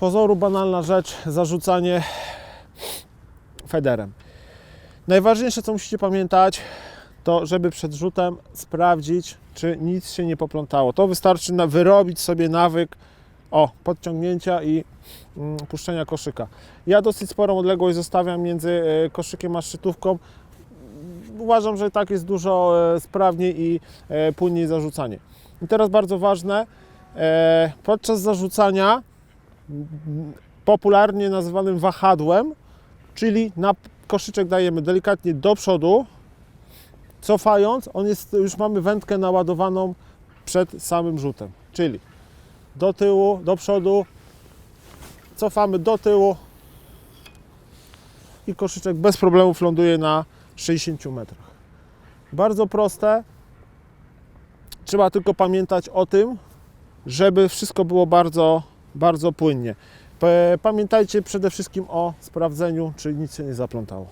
pozoru banalna rzecz, zarzucanie federem. Najważniejsze, co musicie pamiętać, to żeby przed rzutem sprawdzić, czy nic się nie poplątało. To wystarczy na wyrobić sobie nawyk o podciągnięcia i mm, puszczenia koszyka. Ja dosyć sporą odległość zostawiam między e, koszykiem a szczytówką. Uważam, że tak jest dużo e, sprawniej i e, płynniej zarzucanie. I teraz bardzo ważne, podczas zarzucania popularnie nazywanym wahadłem, czyli na koszyczek dajemy delikatnie do przodu, cofając, on jest, już mamy wędkę naładowaną przed samym rzutem, czyli do tyłu, do przodu, cofamy do tyłu i koszyczek bez problemów ląduje na 60 metrach. Bardzo proste. Trzeba tylko pamiętać o tym, żeby wszystko było bardzo, bardzo płynnie. Pamiętajcie przede wszystkim o sprawdzeniu, czy nic się nie zaplątało.